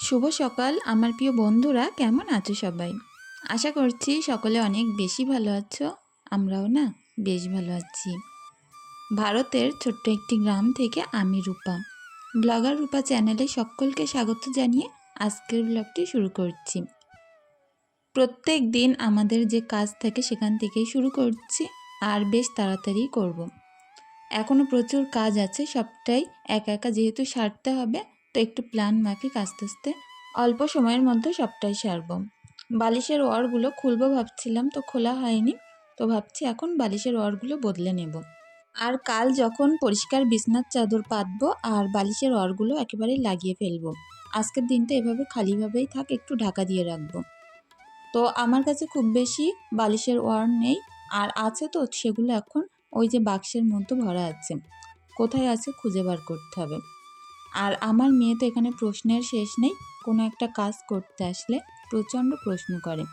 শুভ সকাল, আমার প্রিয় বন্ধুরা, কেমন আছো সবাই? আশা করছি সকলে অনেক বেশি ভালো আছো, আমরাও না বেশ ভালো আছি। ভারতের ছোট্ট একটি গ্রাম থেকে আমি রূপা। ব্লগার রূপা চ্যানেলে সকলকে স্বাগত জানিয়ে আজকের ব্লগটি শুরু করছি। প্রত্যেক দিন আমাদের যে কাজ থাকে সেখান থেকেই শুরু করছি আর বেশ তাড়াতাড়ি করব। এখনও প্রচুর কাজ আছে, সবটাই একা একা যেহেতু সারতে হবে তো একটু প্ল্যান মাফিক আস্তে আস্তে। অল্প সময়ের মধ্যে সবটাই সারব। বালিশের ওয়ারগুলো খুলবো ভাবছিলাম, তো খোলা হয়নি। তো ভাবছি এখন বালিশের ওয়ারগুলো বদলে নেব। আর কাল যখন পরিষ্কার বিছনার চাদর পাতবো আর বালিশের ওয়ারগুলো একেবারে লাগিয়ে ফেলব। আজকের দিনটা এভাবে খালিভাবেই থাক, একটু ঢাকা দিয়ে রাখব। তো আমার কাছে খুব বেশি বালিশের ওয়ার নেই, আর আছে তো সেগুলো এখন ওই যে বাক্সের মধ্যে ভরা আছে। কোথায় আছে খুঁজে বার করতে হবে। আর আমার মেয়ে তো এখানে প্রশ্নের শেষ নেই, কোনো একটা কাজ করতে আসলে প্রচণ্ড প্রশ্ন করে।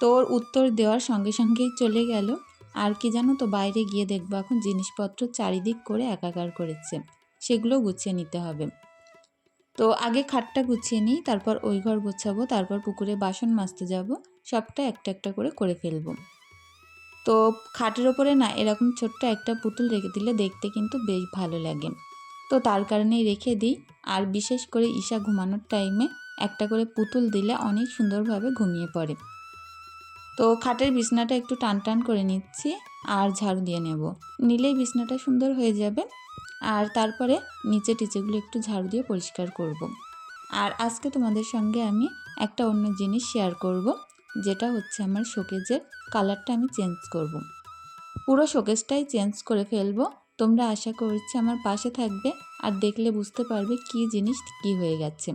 তোর উত্তর দেওয়ার সঙ্গে সঙ্গেই চলে গেল, আর কি জানো তো বাইরে গিয়ে দেখব এখন জিনিসপত্র চারিদিক করে একাকার করেছে, সেগুলো গুছিয়ে নিতে হবে। তো আগে খাটটা গুছিয়ে নিই, তারপর ওই ঘর গোছাবো, তারপর পুকুরে বাসন মাজতে যাব, সবটা একটা একটা করে করে ফেলব। তো খাটের ওপরে না, এরকম ছোট্ট একটা পুতুল রেখে দিলে দেখতে কিন্তু বেশ ভালো লাগে। তো তার কারণেই রেখে দিই আর বিশেষ করে ঈশা ঘুমানোর টাইমে একটা করে পুতুল দিলে অনেক সুন্দরভাবে ঘুমিয়ে পড়ে তো খাটের বিছনাটা একটু টান টান করে নিচ্ছি আর ঝাড়ু দিয়ে নেব নিলেই বিছনাটা সুন্দর হয়ে যাবে আর তারপরে নিচে টিচেগুলো একটু ঝাড়ু দিয়ে পরিষ্কার করব। আর আজকে তোমাদের সঙ্গে আমি একটা অন্য জিনিস শেয়ার করব, যেটা হচ্ছে আমার শোকেজের কালারটা আমি চেঞ্জ করব। পুরো শোকেজটাই চেঞ্জ করে ফেলব তোমরা আশা করছি আমার পাশে থাকবে আর দেখলে বুঝতে পারবে কি জিনিস কি হয়ে গেছে।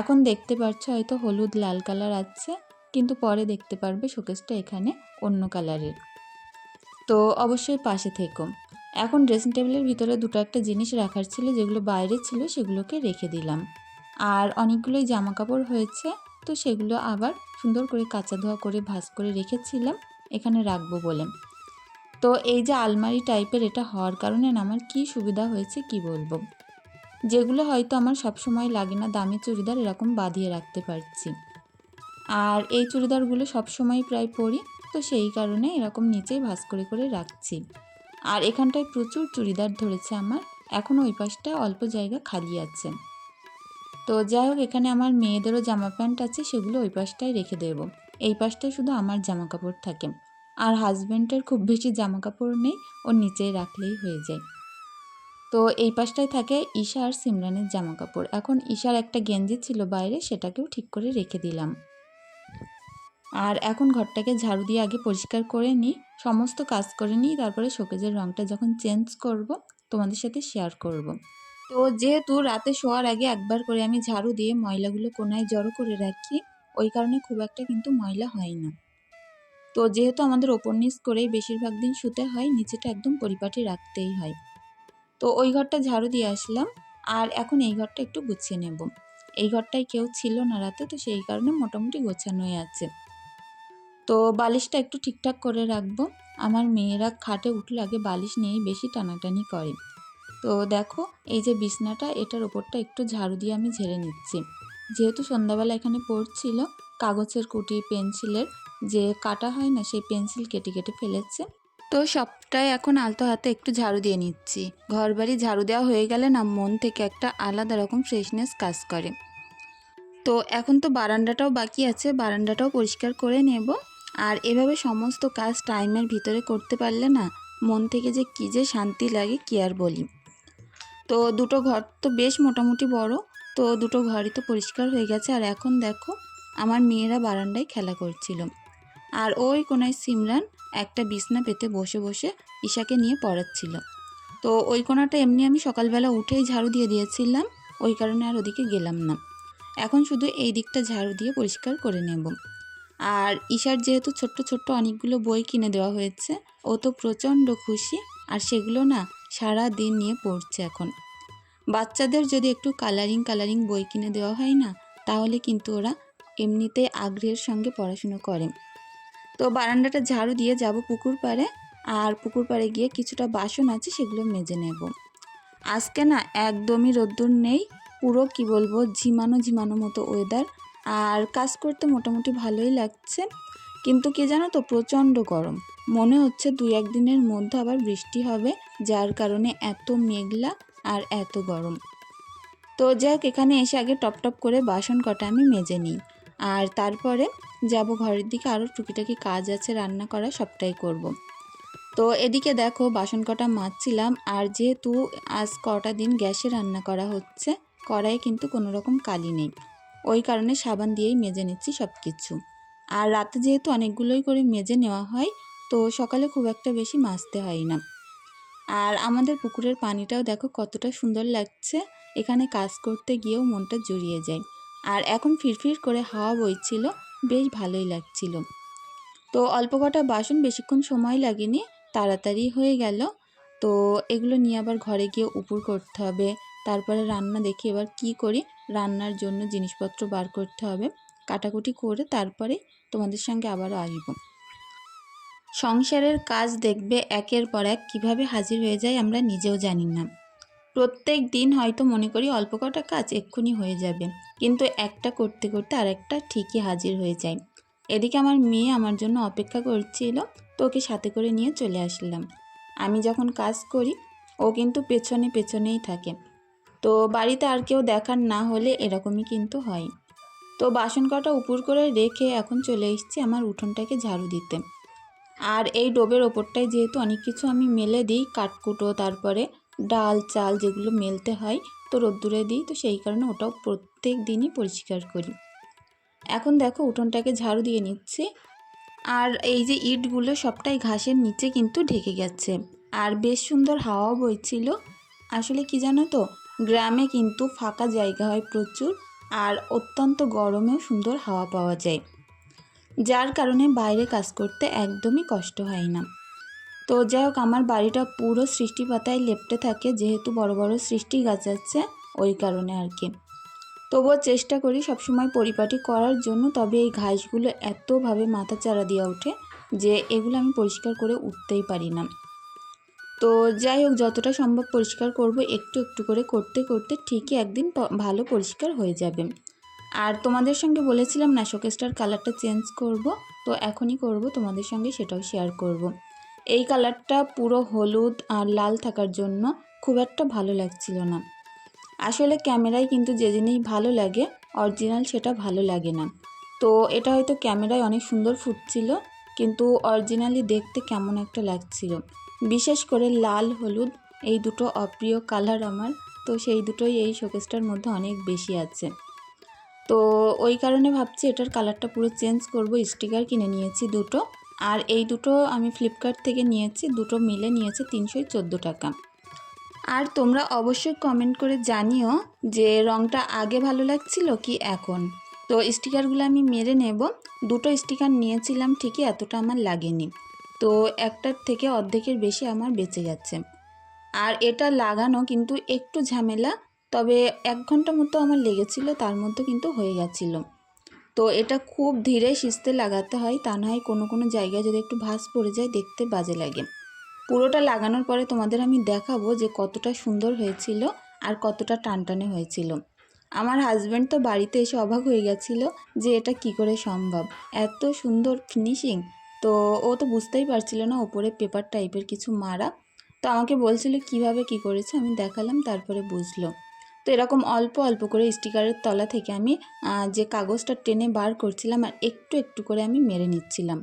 এখন দেখতে পাচ্ছ হয়তো হলুদ লাল কালার আছে, কিন্তু পরে দেখতে পারবে শোকেসটা এখানে অন্য কালারের। তো অবশ্যই পাশে থেকো। এখন ড্রেসিং টেবিলের ভিতরে দুটো একটা জিনিস রাখার ছিল, যেগুলো বাইরে ছিল সেগুলোকে রেখে দিলাম। আর অনেকগুলোই জামা কাপড় হয়েছে, তো সেগুলো আবার সুন্দর করে কাঁচা ধোয়া করে ভাজ করে রেখেছিলাম, এখানে রাখব বলে। তো এই যে আলমারি টাইপের এটা হওয়ার কারণে আমার কী সুবিধা হয়েছে কি বলব? যেগুলো হয়তো আমার সব সময় লাগে না, দামি চুড়িদার এরকম বাঁধিয়ে রাখতে পারছি। আর এই চুড়িদারগুলো সব সময় প্রায় পরি, তো সেই কারণে এরকম নিচেই ভাস করে করে রাখছি। আর এখানটায় প্রচুর চুড়িদার ধরেছে আমার এখন ওই পাশটা অল্প জায়গা খালি আছে। তো যাই হোক, এখানে আমার মেয়েদেরও জামা প্যান্ট আছে, সেগুলো ওই পাশটায় রেখে দেবো। এই পাশটায় শুধু আমার জামা কাপড় থাকে। আর হাজব্যান্ডের খুব বেশি জামা কাপড় নেই ওর নিচেই রাখলেই হয়ে যায়। তো এই পাশটায় থাকে ঈশা আর সিমরানের জামা কাপড় এখন ঈশার একটা গেঞ্জি ছিল বাইরে, সেটাকেও ঠিক করে রেখে দিলাম। আর এখন ঘরটাকে ঝাড়ু দিয়ে আগে পরিষ্কার করে নিই, সমস্ত কাজ করে নিই, তারপরে শোকেজের রঙটা যখন চেঞ্জ করব, তোমাদের সাথে শেয়ার করব। তো যেহেতু রাতে শোয়ার আগে একবার করে আমি ঝাড়ু দিয়ে ময়লাগুলো কোনায় জড়ো করে রাখি, ওই কারণে খুব একটা কিন্তু ময়লা হয় না। তো যেহেতু আমাদের ওপর নিচ করেই বেশিরভাগ দিন শুতে হয়, নিচেটা একদম পরিপাটি রাখতেই হয়। তো ওই ঘরটা ঝাড়ু দিয়ে আসলাম আর এখন এই ঘরটা একটু গুছিয়ে নেব। এই ঘরটায় কেউ ছিল না রাতে, তো সেই কারণে মোটামুটি গোছানোই আছে। তো বালিশটা একটু ঠিকঠাক করে রাখব। আমার মেয়েরা খাটে উঠলে আগে বালিশ নিয়েই বেশি টানাটানি করে। তো দেখো, এই যে বিছনাটা, এটার ওপরটা একটু ঝাড়ু দিয়ে আমি ঝেড়ে নিচ্ছি। যেহেতু সন্ধ্যাবেলা এখানে পড়ছিল, কাগজের কুটি, পেন্সিলের যে কাটা হয় না, সেই পেন্সিল কেটে কেটে ফেলেছে। তো সবটাই এখন আলতো হাতে একটু ঝাড়ু দিয়ে নিচ্ছি। ঘর বাড়ি ঝাড়ু দেওয়া হয়ে গেলে না মন থেকে একটা আলাদা রকম ফ্রেশনেস কাজ করে। তো এখন তো বারান্দাটাও বাকি আছে, বারান্দাটাও পরিষ্কার করে নেব। আর এভাবে সমস্ত কাজ টাইমের ভিতরে করতে পারলে না মন থেকে যে কী যে শান্তি লাগে কি আর বলি। তো দুটো ঘর তো বেশ মোটামুটি বড়, তো দুটো ঘরই তো পরিষ্কার হয়ে গেছে। আর এখন দেখো, আমার মেয়েরা বারান্দায় খেলা করছিল। আর ওই কোনায় সিমরান একটা বিছনা পেতে বসে বসে ঈশাকে নিয়ে পড়াচ্ছিল। তো ওই কোনাটা এমনি আমি সকালবেলা উঠেই ঝাড়ু দিয়ে দিয়েছিলাম, ওই কারণে আর ওদিকে গেলাম না। এখন শুধু এই দিকটা ঝাড়ু দিয়ে পরিষ্কার করে নেব। আর ঈশার যেহেতু ছোট্ট ছোট্ট অনেকগুলো বই কিনে দেওয়া হয়েছে, ও তো প্রচণ্ড খুশি, আর সেগুলো না সারা দিন নিয়ে পড়ছে এখন। বাচ্চাদের যদি একটু কালারিং কালারিং বই কিনে দেওয়া হয় না, তাহলে কিন্তু ওরা এমনিতে আগ্রহের সঙ্গে পড়াশুনো করে। তো বারান্দাটা ঝাড়ু দিয়ে যাব পুকুর পাড়ে, আর পুকুর পাড়ে গিয়ে কিছুটা বাসন আছে সেগুলো মেজে নেব। আজকে না একদমই রোদ্দুর নেই, পুরো কি বলব ঝিমানো ঝিমানো মতো ওয়েদার আর কাজ করতে মোটামুটি ভালোই লাগছে। কিন্তু কি জানো তো প্রচণ্ড গরম। মনে হচ্ছে দুই একদিনের মধ্যে আবার বৃষ্টি হবে, যার কারণে এত মেঘলা আর এত গরম। তো যাক এখানে এসে আগে টপ টপ করে বাসন কটা আমি মেজে নিই। আর তারপরে যাব ঘরের দিকে আরও টুকিটাকি কাজ আছে, রান্না করা সবটাই করব। তো এদিকে দেখো, বাসন কটা মাজছিলাম, আর যেহেতু আজ কটা দিন গ্যাসে রান্না করা হচ্ছে, কড়াইয়ে কিন্তু কোনো রকম কালি নেই। ওই কারণে সাবান দিয়েই মেজে নিচ্ছি সব কিছু আর রাতে যেহেতু অনেকগুলোই করে মেজে নেওয়া হয়, তো সকালে খুব একটা বেশি মাজতে হয় না। আর আমাদের পুকুরের পানিটাও দেখো কতটা সুন্দর লাগছে, এখানে কাজ করতে গিয়েও মনটা জুড়িয়ে যায়। আর এখন ফিরফির করে হাওয়া বইছিল বেশ ভালোই লাগছিল। তো অল্প কটা বাসন বেশিক্ষণ সময় লাগেনি, তাড়াতাড়ি হয়ে গেল। তো এগুলো নিয়ে আবার ঘরে গিয়ে উপর করতে হবে। তারপরে রান্না দেখি এবার কি করি। রান্নার জন্য জিনিসপত্র বার করতে হবে। কাটাকুটি করে তারপরে তোমাদের সঙ্গে আবারও আসব। সংসারের কাজ দেখবে একের পর এক কীভাবে হাজির হয়ে যায় আমরা নিজেও জানি না। প্রত্যেক দিন হয়তো মনে করি অল্প কটা কাজ এক্ষুনি হয়ে যাবে। কিন্তু একটা করতে করতে আরেকটা ঠিকই হাজির হয়ে যায়। এদিকে আমার মেয়ে আমার জন্য অপেক্ষা করছিল, তো ওকে সাথে করে নিয়ে চলে আসলাম। আমি যখন কাজ করি, ও কিন্তু পেছনে পেছনেই থাকে। তো বাড়িতে আর কেউ দেখার না হলে এরকমই কিন্তু হয়। তো বাসন কটা উপর করে রেখে এখন চলে এসেছি আমার উঠোনটাকে ঝাড়ু দিতে। আর এই ডোবের ওপরটায় যেহেতু অনেক কিছু আমি মেলে দিই, কাঠকুটো, তারপরে ডাল, চাল যেগুলো মেলতে হয় তো রোদ্দুরে দিই, তো সেই কারণে ওটাও প্রত্যেক দিনই পরিষ্কার করি। এখন দেখো উঠোনটাকে ঝাড়ু দিয়ে নিচ্ছি আর এই যে ইটগুলো সবটাই ঘাসের নিচে কিন্তু ঢেকে গেছে। আর বেশ সুন্দর হাওয়া বইছিল। আসলে কি জানো তো, গ্রামে কিন্তু ফাঁকা জায়গা হয় প্রচুর আর অত্যন্ত গরমেও সুন্দর হাওয়া পাওয়া যায়। যার কারণে বাইরে কাজ করতে একদমই কষ্ট হয় না। তো যাই হোক, আমার বাড়িটা পুরো সৃষ্টি পাতায় লেপটে থাকে, যেহেতু বড় বড় সৃষ্টি গাছ আছে ওই কারণে আর কি। তবুও চেষ্টা করি সবসময় পরিপাটি করার জন্য, তবে এই ঘাসগুলো এতভাবে মাথা চারা দিয়ে ওঠে যে এগুলো আমি পরিষ্কার করে উঠতেই পারি না। তো যাই হোক, যতটা সম্ভব পরিষ্কার করব, একটু একটু করে করতে করতে ঠিকই একদিন ভালো পরিষ্কার হয়ে যাবে। আর তোমাদের সঙ্গে বলেছিলাম না শোকেসটার কালারটা চেঞ্জ করব, তো এখনই করব, তোমাদের সঙ্গে সেটাও শেয়ার করব। এই কালারটা পুরো হলুদ আর লাল থাকার জন্য খুব একটা ভালো লাগছিল না। আসলে ক্যামেরায় কিন্তু যে জিনিস ভালো লাগে, অরিজিনাল সেটা ভালো লাগে না। তো এটা হয়তো ক্যামেরায় অনেক সুন্দর ফুটছিল, কিন্তু অরিজিনালি দেখতে কেমন একটা লাগছিল। বিশেষ করে লাল, হলুদ, এই দুটো অপ্রিয় কালার আমার, তো সেই দুটোই এই শোকেসটার মধ্যে অনেক বেশি আছে। তো ওই কারণে ভাবছি এটার কালারটা পুরো চেঞ্জ করব, স্টিকার কিনে নিয়েছি দুটো। আর এই দুটো আমি ফ্লিপকার্ট থেকে নিয়েছি, দুটো মিলে নিয়েছে তিনশো চোদ্দ টাকা। আর তোমরা অবশ্যই কমেন্ট করে জানিও যে রঙটা আগে ভালো লাগছিল কি এখন। তো স্টিকারগুলো আমি মেরে নেব। দুটো স্টিকার নিয়েছিলাম ঠিকই এতটা আমার লাগেনি। তো একটার থেকে অর্ধেকের বেশি আমার বেঁচে যাচ্ছে আর এটা লাগানো কিন্তু একটু ঝামেলা, তবে এক ঘণ্টা মতো আমার লেগেছিল, তার মধ্যে কিন্তু হয়ে গেছিল। তো এটা খুব ধীরে সিস্তে লাগাতে হয়, তা না হয় কোনো কোনো জায়গায় যদি একটু ভাস পড়ে যায় দেখতে বাজে লাগে। পুরোটা লাগানোর পরে তোমাদের আমি দেখাবো যে কতটা সুন্দর হয়েছিল আর কতটা টানটানে হয়েছিল। আমার হাজব্যান্ড তো বাড়িতে এসে অবাক হয়ে গেছিল যে এটা কি করে সম্ভব। এত সুন্দর ফিনিশিং তো ও তো বুঝতেই পারছিল না ওপরে পেপার টাইপের কিছু মারা। তো আমাকে বলছিল, কীভাবে কি করেছে? আমি দেখালাম, তারপরে বুঝলো। এরকম অল্প অল্প করে স্টিকারের তলা থেকে আমি যে কাগজটা টেনে বার করছিলাম আর একটু একটু করে আমি মেরে নিচ্ছিলাম।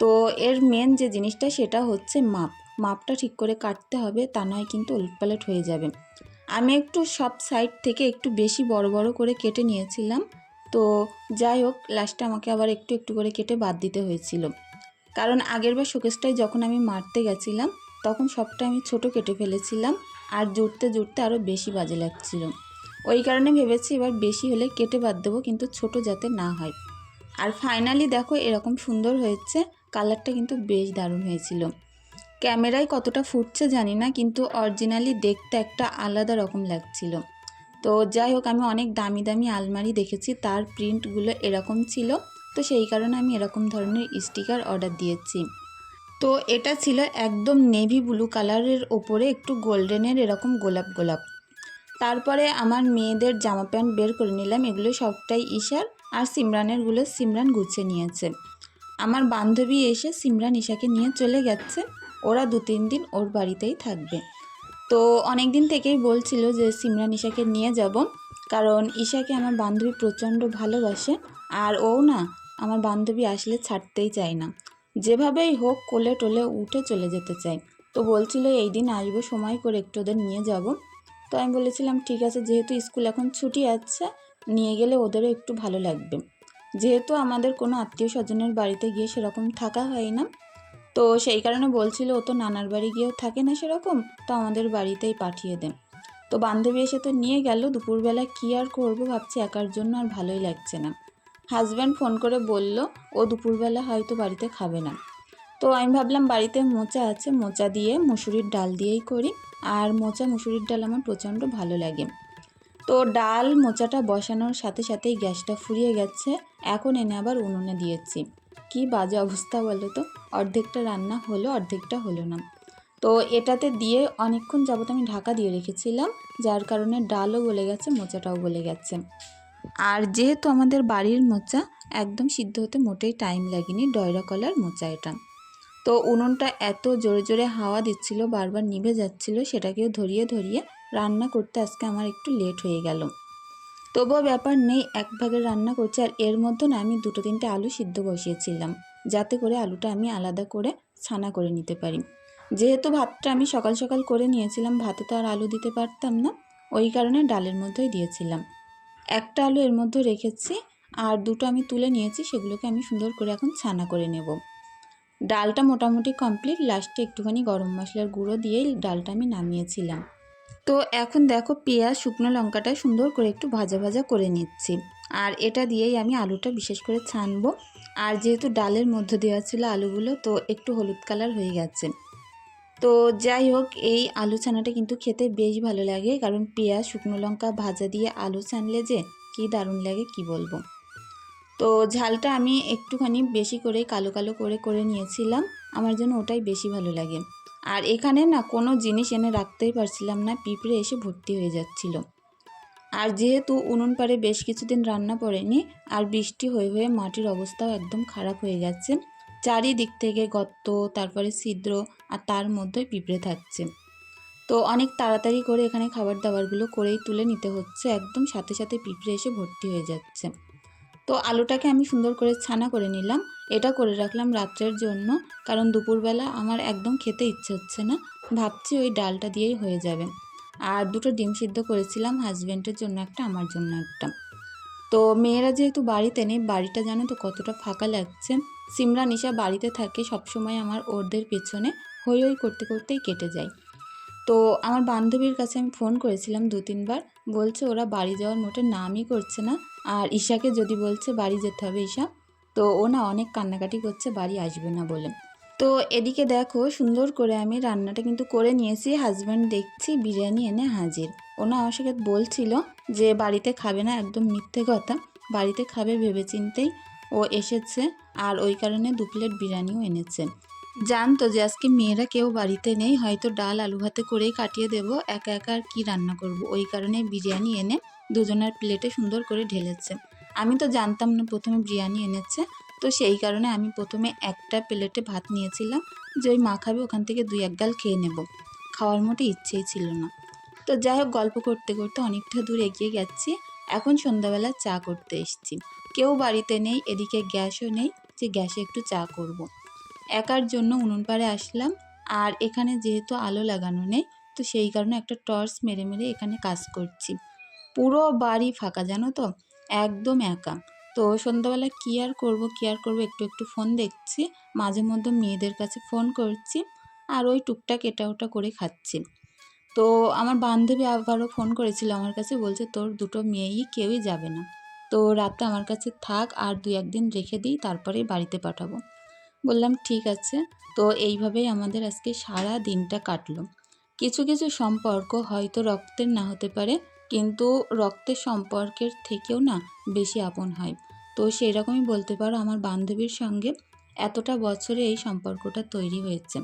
তো এর মেন যে জিনিসটা সেটা হচ্ছে মাপ। মাপটা ঠিক করে কাটতে হবে, তা নয় কিন্তু উলটপালট হয়ে যাবে। আমি একটু সব সাইড থেকে একটু বেশি বড় বড় করে কেটে নিয়েছিলাম। তো যাই হোক লাস্টে আমাকে আবার একটু একটু করে কেটে বাদ দিতে হয়েছিল। কারণ আগেরবার শোকেসটাই যখন আমি মারতে গেছিলাম, তখন সবটা আমি ছোট কেটে ফেলেছিলাম। আর জুড়তে জুড়তে আরও বেশি বাজে লাগছিল। ওই কারণে ভেবেছি এবার বেশি হলে কেটে বাদ দেবো, কিন্তু ছোট যাতে না হয়। আর ফাইনালি দেখো এরকম সুন্দর হয়েছে কালারটা কিন্তু বেশ দারুণ হয়েছিল। ক্যামেরায় কতটা ফুটছে জানি না, কিন্তু অরিজিনালি দেখতে একটা আলাদা রকম লাগছিল। তো যাই হোক, আমি অনেক দামি দামি আলমারি দেখেছি, তার প্রিন্টগুলো এরকম ছিল। তো সেই কারণে আমি এরকম ধরনের স্টিকার অর্ডার দিয়েছি। তো এটা ছিল একদম নেভি ব্লু কালারের ওপরে একটু গোল্ডেনের এরকম গোলাপ গোলাপ। তারপরে আমার মেয়েদের জামা প্যান্ট বের করে নিলাম, এগুলো সবটাই ঈশার আর সিমরানেরগুলো সিমরান গুছিয়ে নিয়েছে। আমার বান্ধবী এসে সিমরান ঈশাকে নিয়ে চলে গেছে, ওরা দু তিন দিন ওর বাড়িতেই থাকবে। তো অনেক দিন থেকেই বলছিল যে সিমরান ঈশাকে নিয়ে যাব, কারণ ঈশাকে আমার বান্ধবী প্রচণ্ড ভালোবাসে, আর ও না আমার বান্ধবী আসলে ছাড়তেই চায় না। যেভাবেই হোক কোলে টোলে উঠে চলে যেতে চায় তো বলছিল, এই দিন আসব, সময় করে একটু ওদের নিয়ে যাব। তো আমি বলেছিলাম, ঠিক আছে, যেহেতু স্কুল এখন ছুটি আছে, নিয়ে গেলে ওদেরও একটু ভালো লাগবে। যেহেতু আমাদের কোনো আত্মীয় স্বজনের বাড়িতে গিয়ে সেরকম থাকা হয় না, তো সেই কারণে বলছিল, ও তো নানার বাড়ি গিয়েও থাকে না সেরকম, তো আমাদের বাড়িতেই পাঠিয়ে দেন তো বান্ধবী এসে তো নিয়ে গেল, দুপুরবেলা কী আর করব ভাবছি, একার জন্য আর ভালোই লাগছে না। হাজব্যান্ড ফোন করে বলল, ও দুপুরবেলা হয়তো বাড়িতে খাবে না। তো আমি ভাবলাম, বাড়িতে মোচা আছে, মোচা দিয়ে মুসুরির ডাল দিয়েই করি। আর মোচা, মুসুরির ডাল আমার প্রচণ্ড ভালো লাগে। তো ডাল, মোচাটা বসানোর সাথে সাথেই গ্যাসটা ফুরিয়ে গেছে। এখন এনে আবার উনুনে দিয়েছি। কি বাজে অবস্থা বলো তো? অর্ধেকটা রান্না হলো, অর্ধেকটা হলো না। তো এটাতে দিয়ে অনেকক্ষণ যাবত আমি ঢাকা দিয়ে রেখেছিলাম, যার কারণে ডালও গলে গেছে, মোচাটাও গলে গেছে। আর যেহেতু আমাদের বাড়ির মোচা একদম সিদ্ধ হতে মোটেই টাইম লাগেনি, ডয়রা কলার মোচা এটা। তো উনুনটা এত জোরে জোরে হাওয়া দিচ্ছিল, বারবার নিভে যাচ্ছিল, সেটাকেও ধরিয়ে ধরিয়ে রান্না করতে আজকে আমার একটু লেট হয়ে গেল। তবুও ব্যাপার নেই, এক ভাগের রান্না করছি আর এর মধ্যে না আমি দুটো তিনটে আলু সিদ্ধ বসিয়েছিলাম, যাতে করে আলুটা আমি আলাদা করে ছানা করে নিতে পারি। যেহেতু ভাতটা আমি সকাল সকাল করে নিয়েছিলাম, ভাতে তো আর আলু দিতে পারতাম না, ওই কারণে ডালের মধ্যেই দিয়েছিলাম। একটা আলু এর মধ্যে রেখেছি আর দুটো আমি তুলে নিয়েছি, সেগুলোকে আমি সুন্দর করে এখন ছানা করে নেব। ডালটা মোটামুটি কমপ্লিট লাস্টে একটুখানি গরম মশলার গুঁড়ো দিয়েই ডালটা আমি নামিয়েছিলাম। তো এখন দেখো পেঁয়াজ, শুকনো লঙ্কাটা সুন্দর করে একটু ভাজা ভাজা করে নিচ্ছি। আর এটা দিয়েই আমি আলুটা বিশেষ করে ছানবো। আর যেহেতু ডালের মধ্যে দেওয়া ছিল আলুগুলো, তো একটু হলুদ কালার হয়ে গেছে। তো যাই হোক, এই আলু ছানাটা কিন্তু খেতে বেশ ভালো লাগে। কারণ পেঁয়াজ, শুকনো লঙ্কা ভাজা দিয়ে আলু ছানলে যে কি দারুণ লাগে, কি বলব? তো ঝালটা আমি একটুখানি বেশি করে কালো কালো করে করে নিয়েছিলাম। আমার জন্য ওটাই বেশি ভালো লাগে। আর এখানে না কোনো জিনিস এনে রাখতেই পারছিলাম না, পিঁপড়ে এসে ভর্তি হয়ে যাচ্ছিল। আর যেহেতু উনুন পাড়ে বেশ কিছুদিন রান্না পড়েনি, আর বৃষ্টি হয়ে হয়ে মাটির অবস্থাও একদম খারাপ হয়ে গেছে চারিদিক থেকে গর্ত, তারপরে ছিদ্র আর তার মধ্যে পিঁপড়ে থাকছে। তো অনেক তাড়াতাড়ি করে এখানে খাবার দাবারগুলো করেই তুলে নিতে হচ্ছে। একদম সাথে সাথে পিঁপড়ে এসে ভর্তি হয়ে যাচ্ছে। তো আলুটাকে আমি সুন্দর করে ছানা করে নিলাম। এটা করে রাখলাম রাত্রের জন্য, কারণ দুপুরবেলা আমার একদম খেতে ইচ্ছে হচ্ছে না। ভাবছি ওই ডালটা দিয়েই হয়ে যাবে। আর দুটো ডিম সিদ্ধ করেছিলাম হাজব্যান্ডের জন্য একটা, আমার জন্য একটা। তো মেয়েরা যেহেতু বাড়িতে নেই, বাড়িটা জানো তো কতটা ফাঁকা লাগছে। সিমরা নিশা বাড়িতে থাকে সবসময় আমার ওরদের পেছনে হই হই করতে করতেই কেটে যায়। তো আমার বান্ধবীর কাছে আমি ফোন করেছিলাম দু তিনবার। বলছে, ওরা বাড়ি যাওয়ার মোটে নামই করছে না। আর ঈশাকে যদি বলছে, বাড়ি যেতে হবে ঈশা। তো ও না অনেক কান্নাকাটি করছে, বাড়ি আসবে না বলে। তো এদিকে দেখো, সুন্দর করে আমি রান্নাটা কিন্তু করে নিয়েছি। হাজব্যান্ড দেখছি, বিরিয়ানি এনে হাজির। ওনা আমার সাথে বলছিল যে, বাড়িতে খাবে না, একদম মিথ্যে কথা। বাড়িতে খাবে ভেবে চিনতেই ও এসেছে আর ওই কারণে দু প্লেট বিরিয়ানিও এনেছে। জানতো যে আজকে মেয়েরা কেউ বাড়িতে নেই, হয়তো ডাল আলু ভাতে করেই কাটিয়ে দেব, একা একা আর কী রান্না করব? ওই কারণে বিরিয়ানি এনে দুজনের প্লেটে সুন্দর করে ঢেলেছে। আমি তো জানতাম না প্রথমে বিরিয়ানি এনেছে, তো সেই কারণে আমি প্রথমে একটা প্লেটে ভাত নিয়েছিলাম, যে ওই মা খাবে, ওখান থেকে দুই এক গাল খেয়ে নেব। খাওয়ার মতো ইচ্ছেই ছিল না। তো যাই হোক, গল্প করতে করতে অনেকটা দূর এগিয়ে গেছি। এখন সন্ধ্যাবেলা চা করতে এসেছি। কেউ বাড়িতে নেই, এদিকে গ্যাসও নেই, যে গ্যাসে একটু চা করব। একার জন্য উনুন পাড়ে আসলাম, আর এখানে যেহেতু আলো লাগানো নেই, তো সেই কারণে একটা টর্চ মেরে মেরে এখানে কাজ করছি। পুরো বাড়ি ফাঁকা, জানো তো? একদম একা। তো সন্ধ্যাবেলা কী আর করব, কী আর করব, একটু একটু ফোন দেখছি, মাঝে মধ্যে মেয়েদের কাছে ফোন করছি, আর ওই টুকটাক এটা ওটা করে খাচ্ছি। তো আমার বান্ধবী আবারও ফোন করেছিল আমার কাছে, বলছে তোর দুটো মেয়েই কেউই যাবে না। তো রাতে আমার কাছে থাক, আর দু একদিন রেখে দিই তারপরে বাড়িতে পাঠাবো। বললাম, ঠিক আছে। তো এইভাবেই আমাদের আজকে সারা দিনটা কাটলো। কিছু কিছু সম্পর্ক হয়তো রক্তের না হতে পারে, কিন্তু রক্তের সম্পর্কের থেকেও না বেশি আপন হয়। তো সেই রকমই বলতে পারো, আমার বান্ধবীর সঙ্গে এতটা বছরে এই সম্পর্কটা তৈরি হয়েছে।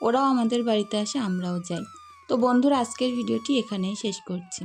ওরাও আমাদের বাড়িতে আসে, আমরাও যাই। তো বন্ধুরা, আজকের ভিডিওটি এখানেই শেষ করছি।